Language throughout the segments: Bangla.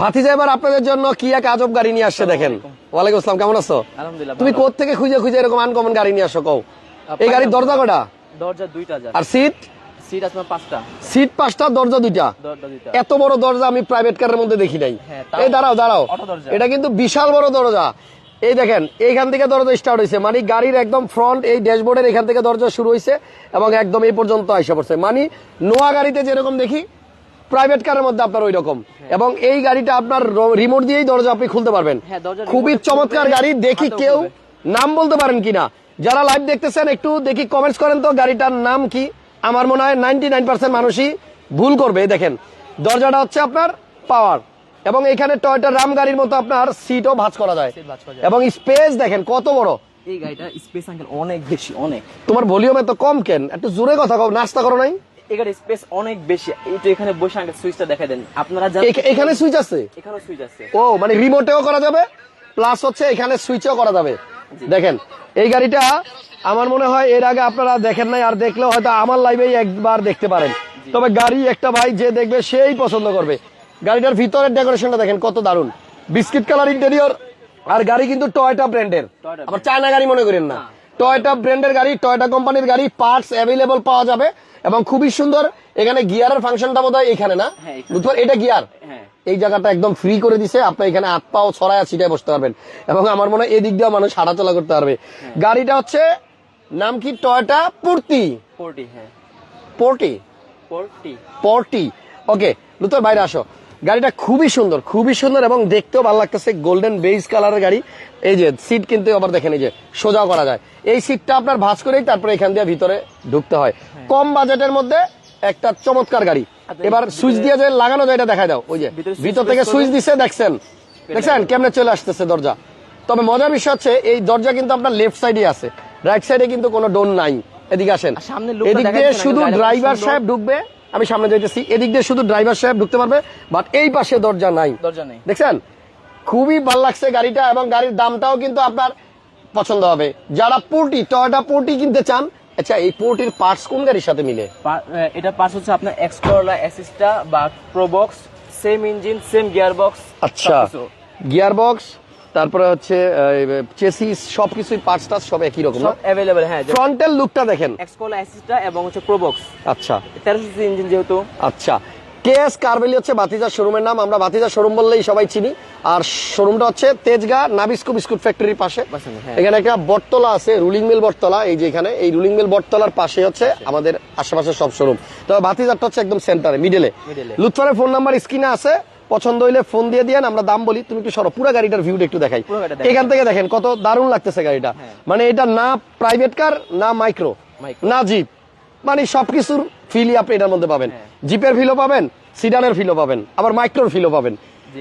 ভাতিজা এবার আপনাদের জন্য কি এক আজব গাড়ি নিয়ে আসছে দেখেন। ওয়ালাইকুম আসসালাম কেমন আছো? তুমি খুঁজে খুঁজে এরকম আনকমন গাড়ি নিয়ে আসো কও। এই গাড়ির দরজা কটা? দরজা দুইটা আর সিট পাঁচটা। সিট পাঁচটা দরজা দুইটা। এত বড় দরজা আমি প্রাইভেট কারের মধ্যে দেখি নাই। হ্যাঁ, এই দাঁড়াও দাঁড়াও। এটা কিন্তু বিশাল বড় দরজা। এই দেখেন এইখান থেকে দরজা স্টার্ট হয়েছে মানে গাড়ির একদম ফ্রন্ট এই ড্যাশবোর্ডের এখান থেকে দরজা শুরু হয়েছে এবং একদম এই পর্যন্ত আইসা পড়ছে। মানে নোয়া গাড়িতে যেরকম দেখি প্রাইভেট কারের মধ্যে আপনার ওই রকম এবং এই গাড়িটা আপনার রিমোট দিয়েই দরজা আপনি খুলতে পারবেন। হ্যাঁ, খুবই চমৎকার গাড়ি দেখি কেউ নাম বলতে পারেন কিনা। যারা লাইভ দেখতেছেন একটু দেখি কমেন্টস করেন তো গাড়িটার নাম কি? আমার মনে হয় নাইনটি নাইন পার্সেন্ট মানুষই ভুল করবে দেখেন। দরজাটা হচ্ছে আপনার পাওয়ার এবং এখানে টয়টা রাম গাড়ির মতো আপনার সিটও ভাঁজ করা যায়। Seat ভাঁজ করা যায়। এবং স্পেস দেখেন কত বড়। এই গাড়িটা স্পেস অনেক বেশি অনেক। তোমার ভলিউম এত কম কেন? একটু জোরে কথা নাস্তা করো নাই? গাড়ির স্পেস অনেক বেশি। এই তো এখানে বসে আঙ্কেল সুইচটা দেখা দেন। আপনারা এখানে সুইচ আছে? এখানেও সুইচ আছে। ও মানে রিমোটেও করা যাবে প্লাস হচ্ছে এখানে সুইচও করা যাবে। দেখেন এই গাড়িটা আমার মনে হয় এর আগে আপনারা দেখেন নাই আর দেখলেও হয়তো আমার লাইভেই একবার দেখতে পারেন। তবে গাড়ি একটা ভাই যে দেখবে সেই পছন্দ করবে। গাড়িটার ভিতরের ডেকোরেশনটা দেখেন কত দারুণ। বিস্কিট কালার ইন্টেরিয়র আর গাড়ি কিন্তু টয়টা ব্র্যান্ডের আবার চায়না গাড়ি মনে করেন না। টয়টা ব্র্যান্ডের গাড়ি টয়টা কোম্পানির গাড়ি পার্টস অ্যাভেলেবল পাওয়া যাবে এবং খুবই সুন্দর। এখানে গিয়ারের ফাংশনটা বোধ হয় এখানে না? হ্যাঁ, বুঝতে পার- এটা গিয়ার। হ্যাঁ। এই জায়গাটা একদম ফ্রি করে দিছে। আপনি এখানে হাত পাও ছড়ায় ছিটায় বসতে পারবেন। এবং আমার মনে হয় এদিক দিয়েও মানুষ হাঁটাচলা করতে পারবে। গাড়িটা হচ্ছে নাম কি? টয়টা পূর্তি হ্যাঁ। পোর্টি ফোরটি পর্টি ওকে লুতর বাইরে আসো। গাড়িটা খুবই সুন্দর খুবই সুন্দর এবং দেখতেও ভালো লাগতেছে গোল্ডেন বেজ কালারের গাড়ি। এই যে সিট কিন্তু আবার দেখেন এই যে সোজাও করা যায়। এই সিটটা আপনার ভাঁজ করেই তারপরে এখান দিয়ে ভিতরে ঢুকতে হয়। কম বাজেটের মধ্যে একটা চমৎকার গাড়ি। এবার সুইচ দিয়ে যে লাগানো যায় এটা দেখা দাও। ওই যে ভিতর থেকে সুইচ দিছে দেখছেন? দেখছেন? কেমনে চলে আসতেছে দরজা। তবে মজার বিষয় হচ্ছে এই দরজা কিন্তু আপনার লেফট সাইডে আছে। রাইট সাইডে কিন্তু কোনো ডোর নাই। এদিকে আসেন। এদিক দিয়ে শুধু ড্রাইভার সাহেব ঢুকবে। আমি সামনে যাইতেছি। এদিক দিয়ে শুধু ড্রাইভার সাহেব ঢুকতে পারবে বাট এই পাশে দরজা নাই। দরজা নেই। দেখছেন? খুবই ভালো লাগছে গাড়িটা এবং গাড়ির দামটাও কিন্তু আপনার পছন্দ হবে। যারা পোর্টি টয়টা পোর্টি কিনতে চান আচ্ছা এই পোর্টির পার্টস কোন গাড়ির সাথে মিলে? এটা পার্টস হচ্ছে আপনার এক্সকরলা অ্যাসিস্টা বা Probox same engine same gear box আচ্ছা। গিয়ার বক্স তারপরে হচ্ছে চেসিস সবকিছুই পার্টস সব একই রকম অ্যাভেলেবেল হ্যাঁ ফ্রন্টের লুকটা দেখেন। এক্সকরলা অ্যাসিস্টা এবং হচ্ছে প্রোবক্স আচ্ছা। তেরোশো সিসি ইঞ্জিন যেহেতু। আচ্ছা। কেএস কারবেলি হচ্ছে বাতিজা শোরুমের নাম। আমরা বাতিজা শোরুম বললেই সবাই চিনি। আর শোরুমটা হচ্ছে তেজগা নাবিস্কো বিস্কুট ফ্যাক্টরির পাশে। হ্যাঁ। এখানে একটা বটতলা আছে রুলিং মিল বটতলা এই যে এখানে। এই রুলিং মিল বটতলার পাশে হচ্ছে আমাদের আশেপাশে সব শোরুম তবে বাতিজারটা হচ্ছে একদম সেন্টারে মিডলে লুৎফারের ফোন নাম্বার স্ক্রিনে আছে। পছন্দ হইলে ফোন দিয়ে দিয়েন আমরা দাম বলি। তুমি একটু সরো পুরো গাড়িটার ভিউটা একটু দেখাই। এখান থেকে দেখেন কত দারুণ লাগতেছে গাড়িটা। মানে এটা না প্রাইভেট কার না মাইক্রো না জিপ মানে সবকিছুর ফিলই আপনি এটার মধ্যে পাবেন। হ্যাঁ। জিপের ফিলও পাবেন সিডানের ফিলও পাবেন আবার মাইক্রোর ফিলও পাবেন।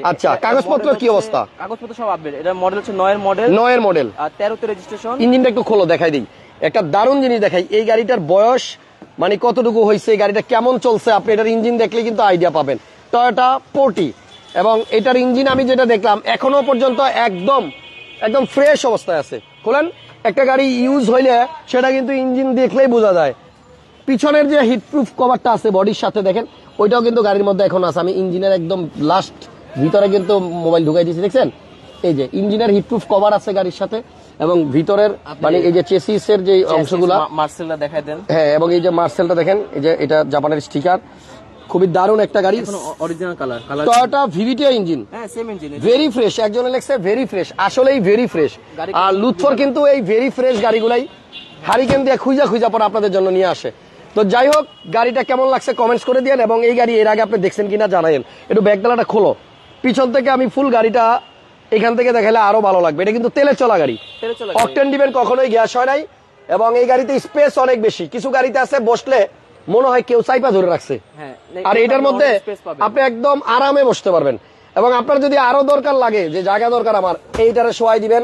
আচ্ছা কাগজপত্র কি অবস্থা? কাগজপত্র সব আপডেট এটা মডেল হচ্ছে নয়ের মডেল নয়ের মডেল আর তেরোতে রেজিস্ট্রেশন ইঞ্জিনটা একটু খোলো দেখাই দিই। একটা দারুণ জিনিস দেখাই এই গাড়িটার বয়স মানে কতটুকু হয়েছে এই গাড়িটা কেমন চলছে আপনি এটার ইঞ্জিন দেখলে কিন্তু আইডিয়া পাবেন। টয়োটা পোর্টি এবং এটার ইঞ্জিন আমি যেটা দেখলাম এখনও পর্যন্ত একদম একদম ফ্রেশ অবস্থায় আছে। খোলেন একটা গাড়ি ইউজ হইলে সেটা কিন্তু ইঞ্জিন দেখলেই বোঝা যায়। পিছনের যে হিটপ্রুফ কভারটা আছে বডির সাথে দেখেন ওইটাও কিন্তু গাড়ির মধ্যে এখন আছে। আমি ইঞ্জিনের একদম লাস্ট ভিতরে কিন্তু মোবাইল ঢুকাই দিয়েছি দেখছেন? এই যে ইঞ্জিনের হিটপ্রুফ কভার আছে গাড়ির সাথে এবং ভিতরের মানে এই যে চেসিস এর যে অংশগুলা মার্সেলটা দেখাই দেন। হ্যাঁ এবং এই যে মার্সেলটা দেখেন এই যে এটা জাপানের স্টিকার খুবই দারুণ একটা গাড়ি। Original colour colour Toyota VVTI engine হ্যাঁ সেম ইঞ্জিন ভেরি ফ্রেশ একজনে লেখছে ভেরি ফ্রেশ আসলেই ভেরি ফ্রেশ আর লুৎফর কিন্তু এই ভেরি ফ্রেশ গাড়িগুলাই হারিকেন দিয়ে খুঁজা খুঁজা পরে আপনাদের জন্য নিয়ে আসে। তো যাই হোক গাড়িটা কেমন লাগছে কমেন্টস করে দিয়েন এবং এই গাড়ি এর আগে আপনি দেখছেন কিনা জানাইন একটু ব্যাগডালাটা খোলো। পিছন থেকে আমি ফুল গাড়িটা এখান থেকে দেখালে আরও ভালো লাগবে। এটা কিন্তু তেলে চলা গাড়ি। অকটেন দিবেন কখনোই গ্যাস হয় নাই এবং এই গাড়িতে স্পেস অনেক বেশি। কিছু গাড়িতে আছে বসলে মনে হয় কেউ চাইপা ধরে রাখছে। হ্যাঁ আর এটার মধ্যে আপনি একদম আরামে বসতে পারবেন। এবং আপনার যদি আরও দরকার লাগে যে জায়গা দরকার আমার এইটারে শোয়াই দিবেন।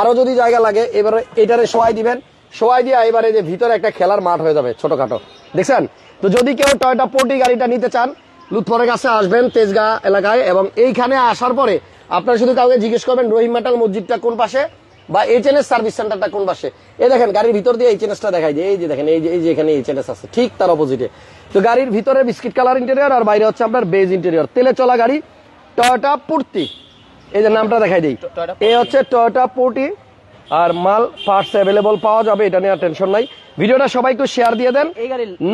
আরও যদি জায়গা লাগে এবারে এইটারে শোয়াই দিবেন। শোয়াই দিয়ে এবারে যে ভিতরে একটা খেলার মাঠ হয়ে যাবে ছোটখাটো। দেখছেন? তো যদি কেউ টয়টা পোর্টি গাড়িটা নিতে চান লুৎফরের কাছে আসবেন তেজগা এলাকায় এবং এইখানে আসার পরে আপনারা শুধু কাউকে জিজ্ঞেস করবেন রহিম মেটাল মসজিদটা কোন পাশে বা এইচএনএস সার্ভিস সেন্টারটা কোন পাশে? এই দেখেন গাড়ির ভিতর দিয়ে এইচএনএসটা দেখাই যে এই যে দেখেন এই যে এই যে এখানে এইচ এইচএনএস আছে ঠিক তার অপোজিটে তো গাড়ির ভিতরে বিস্কিট কালার ইন্টেরিয়র আর বাইরে হচ্ছে আপনার বেজ ইন্টেরিয়র তেলে চলা গাড়ি টয়টা পূর্তি এই যে নামটা দেখাই দিই। এ হচ্ছে টয়টা পূর্তি আর মাল পার্টস অ্যাভেলেবল পাওয়া যাবে এটা নিয়ে আর টেনশন নাই। ভিডিওটা সবাই একটু শেয়ার দিয়ে দেন।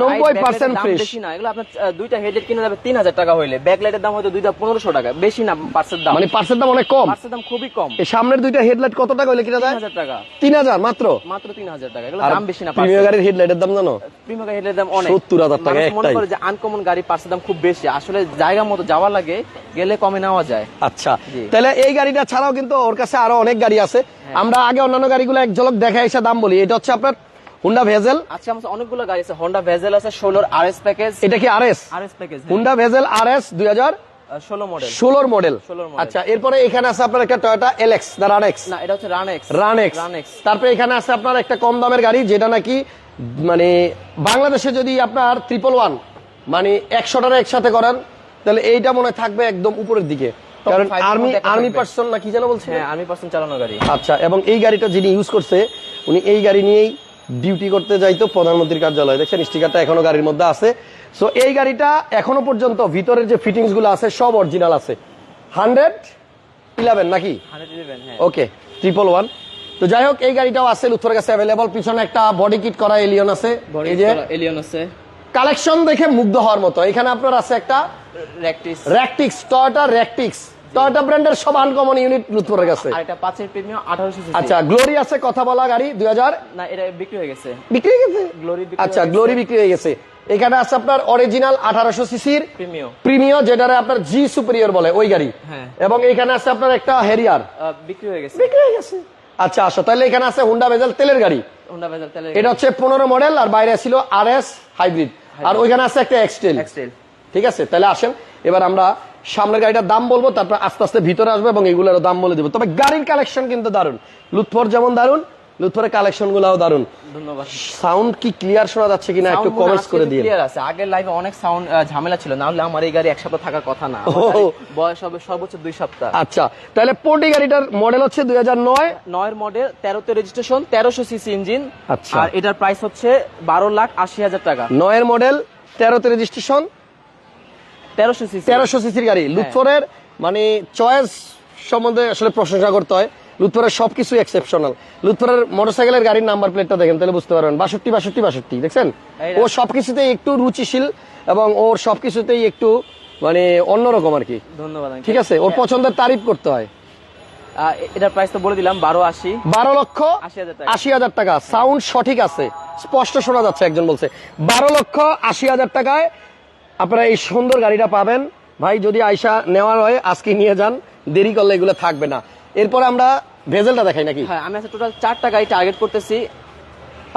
নব্বই পার্সেন্ট ফ্রেশ বেশি না এগুলো আপনার দুইটা হেডলাইট কিনে যাবে তিন হাজার টাকা হইলে। ব্যাকলাইটের দাম হয়তো দুইটা পনেরোশো টাকা বেশি না পার্সের দাম। মানে পার্সের দাম অনেক কম। পার্সের দাম খুবই কম। এই সামনের দুইটা হেডলাইট কত টাকা হইলে কিনা যায়? হাজার টাকা। তিন হাজার মাত্র? মাত্র তিন হাজার টাকা এগুলো দাম বেশি না প্রিমিয়ার গাড়ির হেডলাইটের দাম জানো? প্রিমিয়ার হেডলাইটের দাম অনেক। 70,000 টাকা মনে। করে যে আনকমন গাড়ি পার্সের দাম খুব বেশি আসলে জায়গা মতো যাওয়া লাগে গেলে কমে নেওয়া যায়। আচ্ছা তাহলে এই গাড়িটা ছাড়াও কিন্তু ওর কাছে আরও অনেক গাড়ি আছে। হ্যাঁ। আমরা আগে অন্যান্য গাড়িগুলো এক ঝলক দেখা এসে দাম বলি। এটা হচ্ছে আপনার হুন্ডা ভেজেল আজকে আমার অনেকগুলো গাড়ি আছে। হন্ডা ভেজেল আছে ষোলোর আর এস প্যাকেজ এটা কি R S R S package Honda Vezel R S দুই হাজার ষোলোর মডেল 16 আচ্ছা এরপরে এখানে আছে আপনার একটা টয়োটা এলএক্স দা রানেক্স না এটা হচ্ছে রানেক্স রানেক্স তারপরে এখানে আছে আপনার একটা কম দামের গাড়ি যেটা নাকি মানে বাংলাদেশে যদি আপনার ট্রিপল ওয়ান মানে একশোটার একসাথে করেন তাহলে এইটা মনে হয় থাকবে একদম উপরের দিকে। কারণ আর্মি আর্মি। পার্সন না কি যেন বলছে হ্যাঁ আর্মি পার্সেন্ট চালানো গাড়ি। আচ্ছা এবং এই গাড়িটা যিনি ইউজ করছে উনি এই গাড়ি নিয়েই ডিউটি করতে যাইতো প্রধানমন্ত্রীর কার্যালয়। দেখছেন স্টিকারটা এখনও গাড়ির মধ্যে আছে। সো এই গাড়িটা এখনও পর্যন্ত ভিতরের যে ফিটিংসগুলো আছে সব অরিজিনাল আছে। হান্ড্রেড ইলেভেন নাকি? ওকে ট্রিপল ওয়ান তো যাই হোক এই গাড়িটাও আছে লুথরের কাছে অ্যাভেলেবল পিছনে একটা বডি কিট করা এলিয়ন আছে। এই যে এলিয়ন আছে। কালেকশন দেখে মুগ্ধ হওয়ার মতো। এখানে আপনার আছে একটা র্যাকটিক্স টয়োটা র্যাকটিক্স টয়োটা ব্র্যান্ডের সব আনকমন ইউনিট কাছে। আর এটা পাঁচের প্রিমিয়াম আঠারোশো আচ্ছা গ্লোরি আছে কথা বলা গাড়ি না এটা বিক্রি হয়ে গেছে। বিক্রি হয়ে গেছে? গ্লোরি আচ্ছা গ্লোরি বিক্রি হয়ে গেছে। এখানে আছে আপনার অরিজিনাল আঠারোশো সিসির প্রিমিয়াম প্রিমিয় যেটারে আপনার জি সুপিরিয়র বলে ওই গাড়ি। হ্যাঁ। এবং এখানে আছে আপনার একটা হেরিয়ার বিক্রি হয়ে গেছে। বিক্রি হয়ে গেছে। আচ্ছা আসো তাহলে এখানে আছে হুন্ডা ভেজেল তেলের গাড়ি। হোন্ডা ভেজাল তেলের এটা হচ্ছে পনেরো মডেল আর বাইরে ছিল আর এস হাইব্রিড আর ওইখানে আছে একটা এক্সটেল এক্সটেল ঠিক আছে তাহলে আসেন এবার আমরা সামনের গাড়িটার দাম বলব তারপর আস্তে আস্তে ভিতরে আসব এবং এগুলোর দাম বলে দেবো। তবে গাড়ির কালেকশন কিন্তু দারুণ লুৎফর যেমন দারুণ লুৎফরের কালেকশন গুলাও দারুণ ধন্যবাদ। সাউন্ড কি ক্লিয়ার শোনা যাচ্ছে কিনা একটু কমেন্টস করে দিয়ে clear আছে। আগের লাইভে অনেক সাউন্ড ঝামেলা ছিল। না হলে আমার এই গাড়ি এক সপ্তাহ থাকার কথা না। ও। বয়স হবে সর্বোচ্চ দুই সপ্তাহ। আচ্ছা তাহলে পোর্টি গাড়িটার মডেল হচ্ছে দুই হাজার নয়। নয়ের মডেল তেরোতে রেজিস্ট্রেশন তেরোশো সিসি ইঞ্জিন আচ্ছা। আর এটার প্রাইস হচ্ছে বারো লাখ আশি হাজার টাকা। নয়ের মডেল তেরোতে রেজিস্ট্রেশন তেরোশো তেরোশো সিসির গাড়ি। লুৎফরের মানে চয়েস সম্বন্ধে আসলে প্রশংসা করতে হয়। লুৎফরের সবকিছু এক্সেপশনাল লুৎফরের মোটরসাইকেলের গাড়ির নাম্বার প্লেটটা দেখেন তাহলে বুঝতে পারবেন। বাষট্টি বাষট্টি বাষট্টি দেখছেন? ও সবকিছুতেই একটু রুচিশীল এবং ওর সবকিছুতেই একটু মানে অন্যরকম আর কি। ধন্যবাদ ঠিক আছে? ওর পছন্দের তারিফ করতে হয়। এটার প্রাইস তো বলে দিলাম বারো আশি। বারো লক্ষ আশি হাজার টাকা। সাউন্ড সঠিক আছে। স্পষ্ট শোনা যাচ্ছে একজন বলছে। বারো লক্ষ আশি হাজার টাকায় আপনারা এই সুন্দর গাড়িটা পাবেন। ভাই যদি আয়সা নেওয়ার হয় আজকে নিয়ে যান। দেরি করলে এগুলো থাকবে না। এরপর আমরা ভেজেলটা দেখাই নাকি? হ্যাঁ আমি আজকে টোটাল চারটা গাড়ি টার্গেট করতেছি।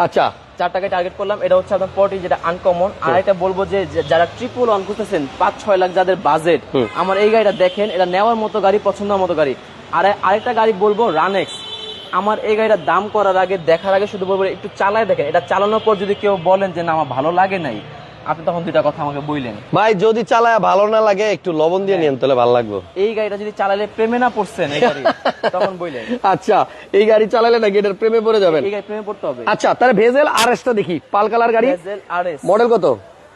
আচ্ছা। চারটা টার্গেট করলাম। এটা হচ্ছে আপনার পটি যেটা আনকমন আর এটা বলব যে যে যারা ট্রিপল ওয়ান করতেছেন পাঁচ ছয় লাখ যাদের বাজেট আমার এই গাড়িটা দেখেন এটা নেওয়ার মতো গাড়ি পছন্দের মতো গাড়ি। আর আরেকটা গাড়ি বলব রানেক্স আমার এই গাড়িটার দাম করার আগে দেখার আগে শুধু বলব একটু চালায় দেখেন। এটা চালানোর পর যদি কেউ বলেন যে না আমার ভালো লাগে নাই আপনি তখন দুইটা কথা আমাকে বললেন ভাই যদি চালায় ভালো না লাগে একটু লবণ দিয়ে নিন তাহলে ভালো লাগবে। এই গাড়িটা যদি চালালে প্রেমে না পড়ছেন এই গাড়ি তখন বললেন আচ্ছা এই গাড়ি চালালে নাকি এটার প্রেমে পড়ে যাবেন? এই গাড়ি প্রেমে পড়তে হবে। আচ্ছা তাহলে ভেজেল আর এসটা দেখি পাল কালার গাড়ি। আর এস মডেল কত?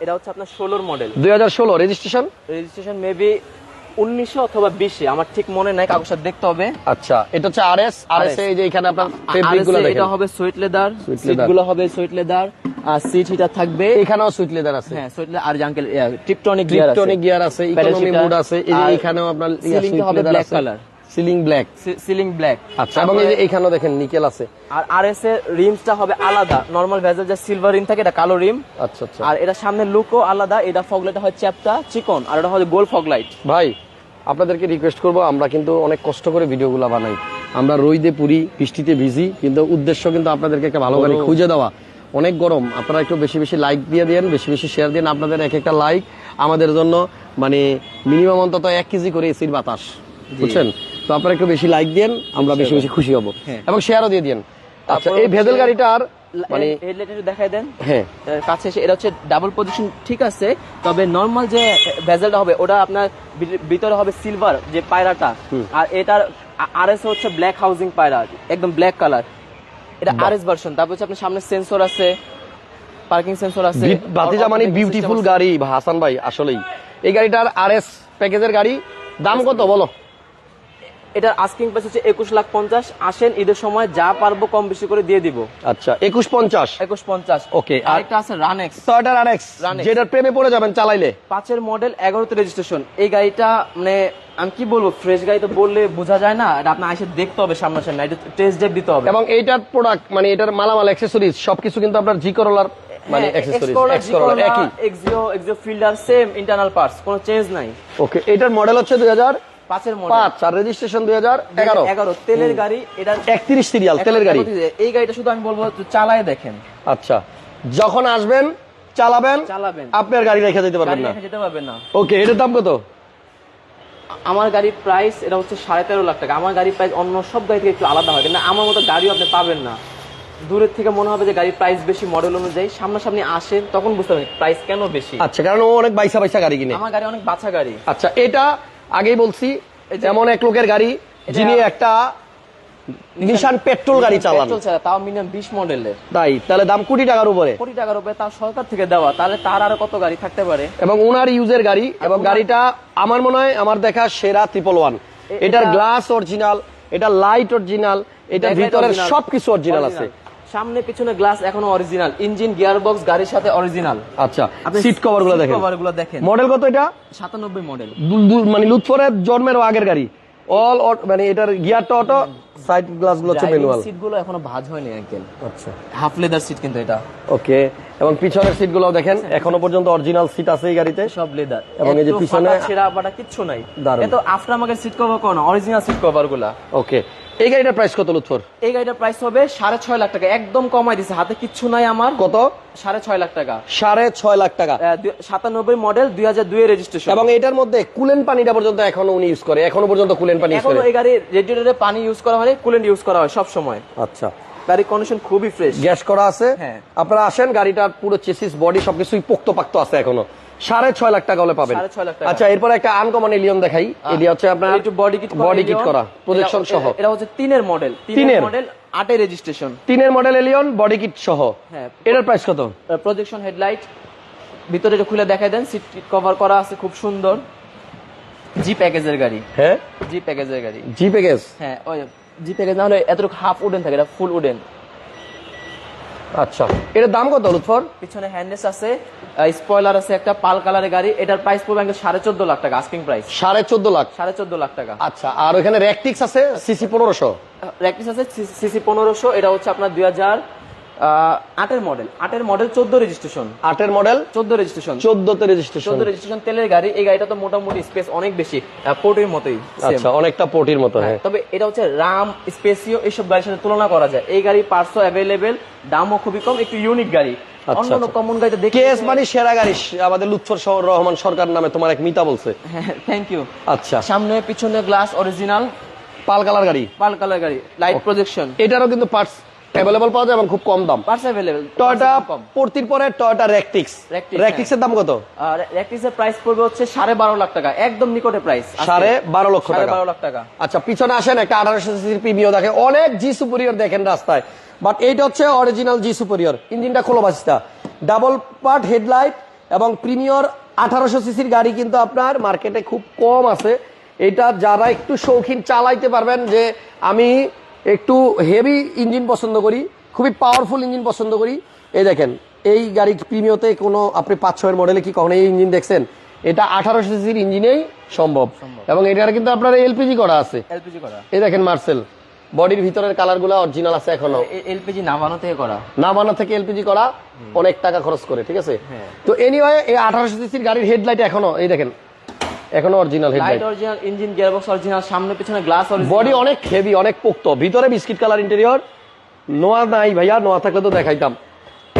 এটা হচ্ছে আপনার ষোলোর মডেল। দুই হাজার ষোলো রেজিস্ট্রেশন? রেজিস্ট্রেশন মেবি উনিশশো অথবা বিশে আমার ঠিক মনে নাই কাগজটা দেখতে হবে। আচ্ছা এটা হচ্ছে আর এস আর এস এই যে এখানে আপনার এটা হবে সুইট লেদার Sweet সিটগুলো হবে সুইট লেদার। আর সিট হিটার থাকবে। এখানেও সুইট লেদার আছে। হ্যাঁ সুইট আর জাঙ্কেল টিপটনিক গিয়ার আছে। গিয়ার আছে ইকোনমি মুড আছে এই যে এখানেও আপনার হবে black color। Ceiling black ceiling black আচ্ছা এবং এই যে এখানেও দেখেন নিকেল আছে। আর আর এস এর রিমসটা হবে আলাদা। নরমাল ভেজেল যে সিলভার রিম থাকে এটা কালো রিম আচ্ছা আচ্ছা। আর এটা সামনে লুকও আলাদা এটা ফগলাইট হয় চ্যাপটা চিকন আর এটা হবে গোল ফগলাইট ভাই আপনাদেরকে রিকোয়েস্ট করব আমরা কিন্তু অনেক কষ্ট করে ভিডিওগুলো বানাই। আমরা রইদে পুরি বৃষ্টিতে ভিজি কিন্তু উদ্দেশ্য কিন্তু আপনাদেরকে একটা ভালো গাড়ি খুঁজে দেওয়া। অনেক গরম। আপনারা একটু বেশি বেশি লাইক দিয়ে দেন বেশি বেশি শেয়ার দেন আপনাদের এক একটা লাইক আমাদের জন্য মানে মিনিমাম অন্তত এক কেজি করে এসির বাতাস। বুঝছেন? তো আপনারা একটু বেশি লাইক দেন আমরা বেশি বেশি খুশি হব। হ্যাঁ। এবং শেয়ারও দিয়ে দেন আচ্ছা এই হচ্ছে- গাড়িটার মানে হেডলাইট দেখাই দেন। হ্যাঁ। কাছে এসে এটা হচ্ছে ডাবল পজিশন ঠিক আছে তবে নর্মাল যে ভেজেলটা হবে ওটা আপনার ভিতরে হবে সিলভার যে পায়রাটা। আর এটার আর এস হচ্ছে ব্ল্যাক হাউজিং পায়রা একদম ব্ল্যাক কালার এটা আরএস ভার্সন তারপর হচ্ছে আপনার সামনে সেন্সর আছে পার্কিং সেন্সর আছে ভাতিজা মানে বিউটিফুল। গাড়ি হাসান ভাই আসলেই। এই গাড়িটার আর এস প্যাকেজের গাড়ি দাম কত বলো? এটার আস্কিং প্রাইস হচ্ছে একুশ লাখ পঞ্চাশ। আসেন ঈদের সময় যা পারব কম বেশি করে দিয়ে দিব। আচ্ছা একুশ পঞ্চাশ। একুশ পঞ্চাশ। আর- আরেকটা আছে রানেক্স টয়টা রানেক্স। যেটার প্রেমে পড়ে যাবেন চালাইলে। পাঁচের মডেল এগারোতে রেজিস্ট্রেশন এই গাড়িটা মানে আমি কি বলব ফ্রেশ গাড়ি তো বললে বোঝা যায় না এটা আপনার এসে দেখতে হবে সামনাসামনি এটা টেস্ট ড্রাইভ দিতে হবে। এবং এইটার প্রোডাক্ট মানে এটার মালামাল অ্যাক্সেসরিজ সবকিছু কিন্তু আপনার জি করোলার মানে অ্যাক্সেসরিজ এক্স একই। Axio Axio Fielder same internal parts কোনো চেঞ্জ নাই। ওকে এটার মডেল হচ্ছে দুই হাজার পাঁচের মডেল পাঁচ আর রেজিস্ট্রেশন দুই হাজার এগারো। এগারো তেলের গাড়ি এটা একত্রিশ সিরিয়াল তেলের গাড়ি। এই গাড়িটা শুধু আমি বলব চালায় দেখেন। আচ্ছা যখন আসবেন চালাবেন চালাবেন। আপনি গাড়ি রেখে যেতে পারবেন না। যেতে পারবেন না। ওকে এটার দাম কত? আমার গাড়ির প্রাইস এটা হচ্ছে সাড়ে তেরো লাখ টাকা। আমার গাড়ির প্রাইস অন্য সব গাড়ি থেকে একটু আলাদা হয় কিন্তু আমার মতো গাড়িও আপনি পাবেন না। দূরের থেকে মনে হবে যে গাড়ির প্রাইস বেশি মডেল অনুযায়ী। সামনাসামনি আসেন তখন বুঝতে পারবেন প্রাইস কেন বেশি। আচ্ছা কারণ ও অনেক বাইসা বাইসা গাড়ি কিনে। আমার গাড়ি অনেক বাছা গাড়ি। আচ্ছা এটা আগেই বলছি এই যে- এমন এক লোকের গাড়ি যিনি একটা নিশান পেট্রোল গাড়ি চালান। তাও মিনিমাম বিশ মডেলের। তাই তাহলে দাম কোটি টাকার উপরে। কোটি টাকার উপরে তাও সরকার থেকে দেওয়া তাহলে তার আরও কত গাড়ি থাকতে পারে? এবং ওনার ইউজের গাড়ি এবং গাড়িটা আমার মনে হয় আমার দেখা সেরা ট্রিপল ওয়ান এটার এটা- গ্লাস অরিজিনাল এটা লাইট অরিজিনাল এটার Backlight ভিতরের সবকিছু অরিজিনাল আছে। সামনে পিছনে গ্লাস এখনও অরিজিনাল। ইঞ্জিন গিয়ার বক্স গাড়ির সাথে অরিজিনাল। আচ্ছা আপনি সিট কভারগুলো দেখেন। কভারগুলো দেখেন। মডেল কত এটা? সাতানব্বই মডেল দু- দু- মানে লুৎফরের জন্মের আগের গাড়ি। অল মানে এটার গিয়ারটা অটো সাইড গ্লাসগুলো হচ্ছে ম্যানুয়াল সিটগুলো এখনও ভাঁজ হয়নি আঙ্কেল আচ্ছা। হাফ লেদার সিট কিন্তু এটা। ওকে এবং পিছনের সিটগুলো দেখেন এখনও পর্যন্ত অরিজিনাল সিট আছে এই গাড়িতে। সব লেদার এবং এই যে পিছনে- ছেঁড়া বাটা কিচ্ছু নাই। দারুণ। এ তো আফটার মার্কেট সিট কভার কোন অরিজিনাল সিট কভারগুলা ওকে এই গাড়িটার প্রাইস কত লুৎফর? এই গাড়িটার প্রাইস হবে সাড়ে ছয় লাখ টাকা। একদম কমাই দিছে। হাতে কিচ্ছু নাই আমার। কত? সাড়ে ছয় লাখ টাকা। সাড়ে ছয় লাখ টাকা। সাতানব্বই মডেল দুই হাজার দুই রেজিস্ট্রেশন এবং এটার মধ্যে কুলেন পানিটা পর্যন্ত এখনও উনি ইউজ করে। এখনও পর্যন্ত কুলেন পানি এখনও এই গাড়ির রেডিয়েটরে পানি ইউজ করা হয় কুলেন্ট ইউজ করা হয় সব সময়। আচ্ছা। গাড়ির কন্ডিশন খুবই ফ্রেশ গ্যাস করা আছে। হ্যাঁ। আপনারা আসেন গাড়িটার পুরো চেসিস বডি সবকিছুই পোক্ত পাক্ত আছে এখনও। সাড়ে ছয় লাখ টাকা হলে পাবেন। আচ্ছা এরপর একটা আনকমন এলিয়ন দেখাই। এটি হচ্ছে আপনার বডি কিট বডি কিট করা প্রজেকশন সহ। এটা হচ্ছে তিনের মডেল তিনের? মডেল আটের রেজিস্ট্রেশন তিনের মডেল এলিয়ন বডি কিট সহ। হ্যাঁ। এটার প্রাইস কত? প্রজেকশন হেডলাইট ভিতরে খুলে দেখাই দেন সিট কভার করা আছে খুব সুন্দর। জি প্যাকেজের গাড়ি। হ্যাঁ? জি প্যাকেজের গাড়ি। জি প্যাকেজ হ্যাঁ ওই জি প্যাকেজ না হলে এতটুকু হাফ উডেন থাকে এটা ফুল উডেন আচ্ছা। এটার দাম কত লুৎফর? পিছনে হ্যান্ডেস আছে স্পয়লার আছে একটা পাল কালারের গাড়ি। এটার প্রাইস পড়বে আঙ্কেল সাড়ে চোদ্দ লাখ টাকা আস্কিং প্রাইস সাড়ে চোদ্দ লাখ? সাড়ে চোদ্দ লাখ টাকা। আচ্ছা আর ওখানে র্যাকটিক্স আছে? সিসি পনেরোশো? র্যাকটিক্স আছে সিসি পনেরোশো এটা হচ্ছে আপনার দুই হাজার আটের মডেল আটের মডেল চোদ্দ রেজিস্ট্রেশন আটের মডেল চোদ্দ রেজিস্ট্রেশন চোদ্দতে রেজিস্ট্রেশন চোদ্দ রেজিস্ট্রেশন তেলের গাড়ি এই গাড়িটা তো মোটামুটি স্পেস অনেক বেশি পোর্টের মতোই আচ্ছা অনেকটা পোর্টির মতো হ্যাঁ। তবে এটা হচ্ছে রাম স্পেসিও এইসব গাড়ির সাথে তুলনা করা যায়। এই গাড়ি পার্সও অ্যাভেলেবেল দামও খুবই কম একটু ইউনিক গাড়ি। আচ্ছা, আচ্ছা। কমন গাড়িতে দেখে কেএস মানে সেরা গাড়ি আমাদের লুৎফর শহর রহমান সরকার নামে তোমার এক মিতা বলছে। থ্যাংক ইউ আচ্ছা। সামনে পিছনে গ্লাস অরিজিনাল পাল কালার গাড়ি। পাল কালার গাড়ি লাইট প্রজেকশন এটারও কিন্তু পার্টস অ্যাভেলেবল পাওয়া যায় এবং খুব কম দাম। পার্স অ্যাভেলেবেল টয়টা পড়তির পরে টয়টা র্যাকটিক্স Rectix, র্যাকটিক্সের দাম কত? আর র্যাকটিসের প্রাইস পড়বে হচ্ছে সাড়ে বারো লাখ টাকা একদম নিকটে প্রাইস সাড়ে বারো লক্ষ টাকা। বারো লাখ টাকা। আচ্ছা পিছনে আসেন একটা আঠারোশো সিসির পিবিও দেখে। অনেক জি সুপিরিয়র দেখেন রাস্তায়। বাট এইটা হচ্ছে অরিজিনাল জি সুপিরিয়র ইঞ্জিনটা খোলো বাসিটা। ডাবল পার্ট হেডলাইট এবং প্রিমিয়র আঠারোশো সিসির গাড়ি কিন্তু আপনার মার্কেটে খুব কম আছে। এটা যারা একটু শৌখিন চালাইতে পারবেন যে আমি একটু হেভি ইঞ্জিন পছন্দ করি খুবই পাওয়ারফুল ইঞ্জিন পছন্দ করি। এই দেখেন এই গাড়ি প্রিমিয়তে কোনো আপনি পাঁচ ছয়ের মডেলে কি কখনো এই ইঞ্জিন দেখছেন? এটা আঠারোশো সিসির ইঞ্জিনেই সম্ভব। এবং এটার কিন্তু আপনার এলপিজি করা আছে। এলপিজি করা। এই দেখেন মার্সেল বডির ভিতরের কালারগুলা অরিজিনাল আছে এখনও। এলপিজি নামানো থেকে করা। নামানো থেকে এলপিজি করা অনেক টাকা খরচ করে ঠিক আছে? হ্যাঁ। তো এনিওয়ে এই আঠারোশো সিসির গাড়ির হেডলাইট এখনও এই দেখেন এখনও original light headlight original engine gearbox original সামনে পিছনে গ্লাস বডি অনেক হেভি অনেক পোক্ত। ভিতরে বিস্কিট কালার ইন্টেরিয়র নোয়া নাই ভাইয়া নোয়া থাকলে তো দেখাইতাম।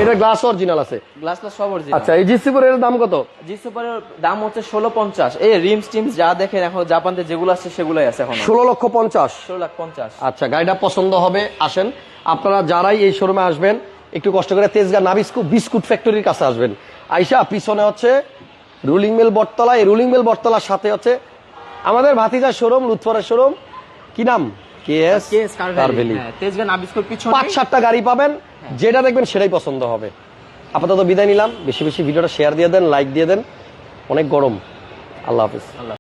এটা গ্লাস অরিজিনাল আছে। গ্লাস গ্লাস সব অরিজিনাল আচ্ছা এই জিসি এর দাম কত? জি সুপারের দাম হচ্ছে ষোলো পঞ্চাশ। এই রিমস টিমস যা দেখেন এখন জাপানতে যেগুলো আছে সেগুলোই আছে এখন। ষোলো লক্ষ পঞ্চাশ। ষোলো লাখ পঞ্চাশ। আচ্ছা গাড়িটা পছন্দ হবে আসেন। আপনারা যারাই এই শোরুমে আসবেন একটু কষ্ট করে তেজগা নাবিস্কু বিস্কুট ফ্যাক্টরির কাছে আসবেন। আইসা পিছনে হচ্ছে রুলিং মিল বটতলা এই রুলিং মিল বটতলার সাথে হচ্ছে আমাদের ভাতিজা শোরুম লুৎফরের শোরুম। কি নাম? কেএস কারভেলি। পাঁচ সাতটা গাড়ি পাবেন যেটা দেখবেন সেটাই পছন্দ হবে। আপাতত বিদায় নিলাম। বেশি বেশি ভিডিওটা শেয়ার দিয়ে দেন লাইক দিয়ে দেন। অনেক গরম। আল্লাহ হাফিজ। আল্লাহ